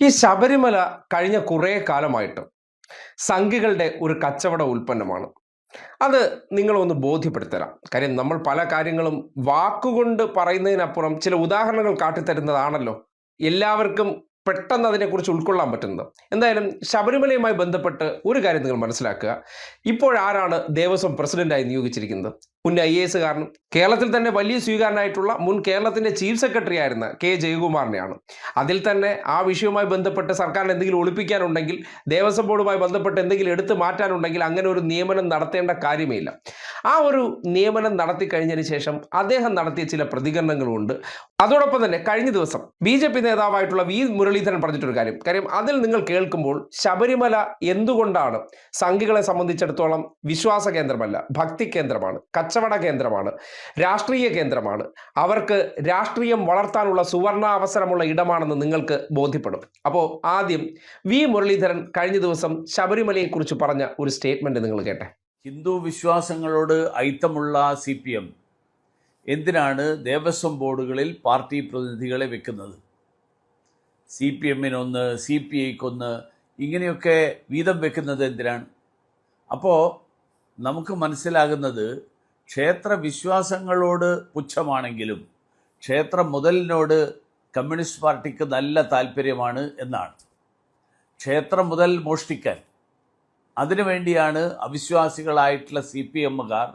ഈ ശബരിമല കഴിഞ്ഞ കുറേ കാലമായിട്ട് സംഘികളുടെ ഒരു കച്ചവട ഉൽപ്പന്നമാണ്. അത് നിങ്ങളൊന്ന് ബോധ്യപ്പെടുത്തരാം കാര്യം നമ്മൾ പല കാര്യങ്ങളും വാക്കുകൊണ്ട് പറയുന്നതിനപ്പുറം ചില ഉദാഹരണങ്ങൾ കാട്ടിത്തരുന്നതാണല്ലോ. എല്ലാവർക്കും പെട്ടെന്ന് അതിനെക്കുറിച്ച് ഉൾക്കൊള്ളാൻ പറ്റുന്നത്. എന്തായാലും ശബരിമലയുമായി ബന്ധപ്പെട്ട് ഒരു കാര്യം നിങ്ങൾ മനസ്സിലാക്കുക. ഇപ്പോഴാരാണ് ദേവസ്വം പ്രസിഡന്റായി നിയോഗിച്ചിരിക്കുന്നത്? മുൻ ഐ എ എസുകാരനും കേരളത്തിൽ തന്നെ വലിയ സ്വീകാരനായിട്ടുള്ള മുൻ കേരളത്തിന്റെ ചീഫ് സെക്രട്ടറി ആയിരുന്ന കെ ജയകുമാറിനെയാണ്. അതിൽ തന്നെ ആ വിഷയവുമായി ബന്ധപ്പെട്ട് സർക്കാരിന് എന്തെങ്കിലും ഒളിപ്പിക്കാനുണ്ടെങ്കിൽ ദേവസ്വം ബോർഡുമായി ബന്ധപ്പെട്ട് എന്തെങ്കിലും എടുത്തു മാറ്റാനുണ്ടെങ്കിൽ അങ്ങനെ ഒരു നിയമനം നടത്തേണ്ട കാര്യമേ ഇല്ല ആ ഒരു നിയമനം നടത്തി കഴിഞ്ഞതിന് ശേഷം അദ്ദേഹം നടത്തിയ ചില പ്രതികരണങ്ങളുമുണ്ട് അതോടൊപ്പം തന്നെ കഴിഞ്ഞ ദിവസം ബി ജെ പി നേതാവായിട്ടുള്ള വി മുരളീധരൻ പറഞ്ഞിട്ടൊരു കാര്യം. കാര്യം അതിൽ നിങ്ങൾ കേൾക്കുമ്പോൾ ശബരിമല എന്തുകൊണ്ടാണ് സംഘികളെ സംബന്ധിച്ചിടത്തോളം വിശ്വാസ കേന്ദ്രമല്ല ഭക്തി കേന്ദ്രമാണ് കച്ചവട കേന്ദ്രമാണ് രാഷ്ട്രീയ കേന്ദ്രമാണ്. അവർക്ക് രാഷ്ട്രീയം വളർത്താനുള്ള സുവർണ അവസരമുള്ള ഇടമാണെന്ന് നിങ്ങൾക്ക് ബോധ്യപ്പെടും. അപ്പോൾ ആദ്യം വി മുരളീധരൻ കഴിഞ്ഞ ദിവസം ശബരിമലയെക്കുറിച്ച് പറഞ്ഞ ഒരു സ്റ്റേറ്റ്മെന്റ് നിങ്ങൾ കേട്ടെ. ഹിന്ദു വിശ്വാസങ്ങളോട് ഐത്തമുള്ള സി പി എം എന്തിനാണ് ദേവസ്വം ബോർഡുകളിൽ പാർട്ടി പ്രതിനിധികളെ വെക്കുന്നത്? സി പി എമ്മിനൊന്ന് സി പി ഐക്കൊന്ന് ഇങ്ങനെയൊക്കെ വീതം വെക്കുന്നത് എന്തിനാണ്? അപ്പോൾ നമുക്ക് മനസ്സിലാകുന്നത് ക്ഷേത്ര വിശ്വാസങ്ങളോട് പുച്ഛമാണെങ്കിലും ക്ഷേത്ര മുതലിനോട് കമ്മ്യൂണിസ്റ്റ് പാർട്ടിക്ക് നല്ല താല്പര്യമാണ് എന്നാണ്. ക്ഷേത്രം മുതൽ മോഷ്ടിക്കാൻ അതിനുവേണ്ടിയാണ് അവിശ്വാസികളായിട്ടുള്ള സി പി എമ്മുകാർ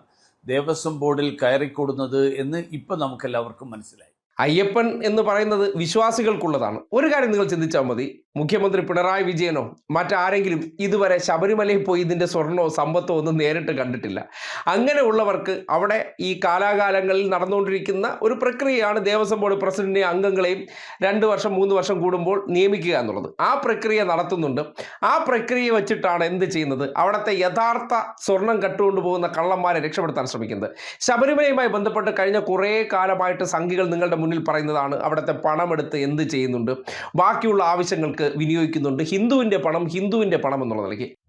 ദേവസ്വം ബോർഡിൽ കയറിക്കൂടുന്നത് എന്ന് ഇപ്പം നമുക്കെല്ലാവർക്കും മനസ്സിലായി. അയ്യപ്പൻ എന്ന് പറയുന്നത് വിശ്വാസികൾക്കുള്ളതാണ്. ഒരു കാര്യം നിങ്ങൾ ചിന്തിച്ചാൽ മതി. മുഖ്യമന്ത്രി പിണറായി വിജയനോ മറ്റാരെങ്കിലും ഇതുവരെ ശബരിമലയിൽ പോയി ഇതിന്റെ സ്വർണമോ സമ്പത്തോ ഒന്നും നേരിട്ട് കണ്ടിട്ടില്ല. അങ്ങനെയുള്ളവർക്ക് അവിടെ ഈ കാലാകാലങ്ങളിൽ നടന്നുകൊണ്ടിരിക്കുന്ന ഒരു പ്രക്രിയയാണ് ദേവസ്വം ബോർഡ് പ്രസിഡന്റിനെയും അംഗങ്ങളെയും രണ്ട് വർഷം മൂന്ന് വർഷം കൂടുമ്പോൾ നിയമിക്കുക എന്നുള്ളത്. ആ പ്രക്രിയ നടത്തുന്നുണ്ട്. ആ പ്രക്രിയ വെച്ചിട്ടാണ് എന്ത് ചെയ്യുന്നത്? അവിടുത്തെ യഥാർത്ഥ സ്വർണം കട്ടുകൊണ്ട് പോകുന്ന കള്ളന്മാരെ രക്ഷപ്പെടുത്താൻ ശ്രമിക്കുന്നത്. ശബരിമലയുമായി ബന്ധപ്പെട്ട് കഴിഞ്ഞ കുറേ കാലമായിട്ട് സംഘികൾ നിങ്ങളുടെ മുന്നിൽ പറയുന്നതാണ് അവിടുത്തെ പണമെടുത്ത് എന്ത് ചെയ്യുന്നുണ്ട്? ബാക്കിയുള്ള ആവശ്യങ്ങൾക്ക് വിനിയോഗിക്കുന്നുണ്ട്. ഹിന്ദുവിന്റെ പണം ഹിന്ദുവിന്റെ പണം എന്നുള്ള നിലയ്ക്ക്.